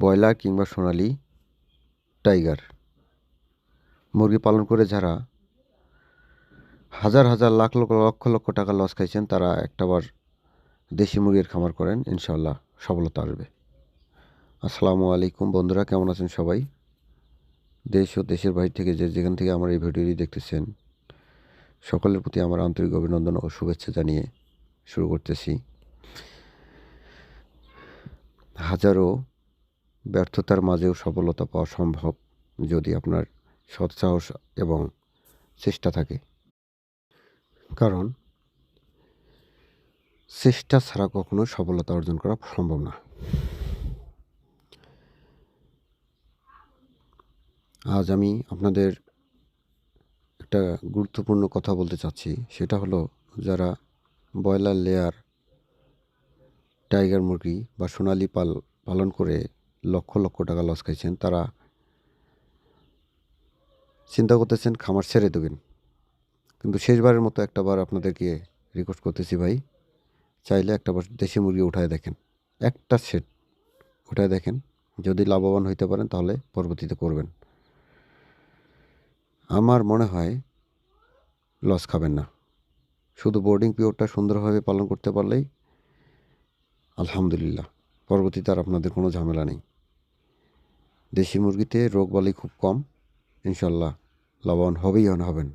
Broiler কিংবা সোনালি tiger. মুরগি পালন করে যারা হাজার হাজার লাখ লক্ষ লক্ষ লক্ষ টাকা লস খাইছেন, তারা একটাবার দেশি মুরগির খামার করেন ইনশাল্লাহ সফলতা আসবে। আসসালামু আলাইকুম বন্ধুরা, কেমন আছেন সবাই? দেশ ও দেশের বাইরে থেকে যে যেখান থেকে আমার এই ভিডিওটি দেখতেছেন, সকলের প্রতি আমার আন্তরিক অভিনন্দন ও শুভেচ্ছা জানিয়ে শুরু করতেছি। হাজারো ব্যর্থতার মাঝেও সফলতা পাওয়া সম্ভব যদি আপনার সৎসাহস এবং চেষ্টা থাকে। কারণ, চেষ্টা ছাড়া কখনো সফলতা অর্জন করা সম্ভব না। আজ আমি আপনাদের একটা গুরুত্বপূর্ণ কথা বলতে চাচ্ছি। সেটা হলো, যারা ব্রয়লার লেয়ার, টাইগার মুরগি বা সোনালি পাল পালন করে লক্ষ লক্ষ টাকা লস খাইছেন, তারা চিন্তা করতেছেন খামার ছেড়ে দেবেন। কিন্তু শেষবারের মতো একটাবার আপনাদেরকে রিকোয়েস্ট করতেছি ভাই, চাইলে একটাবার দেশি মুরগি উঠায় দেখেন, একটা সেট উঠায় দেখেন, যদি লাভবান হইতে পারেন তাহলে পরবর্তীতে করবেন। আমার মনে হয় লস খাবেন না। শুধু বোর্ডিং পিরিয়ডটা সুন্দরভাবে পালন করতে পারলেই আলহামদুলিল্লাহ। পরবর্তীতে আর আপনাদের কোনো ঝামেলা নেই। দেশি মুরগিতে রোগবালি খুব কম। ইনশাল্লাহ লাভবান হবেই হবেন।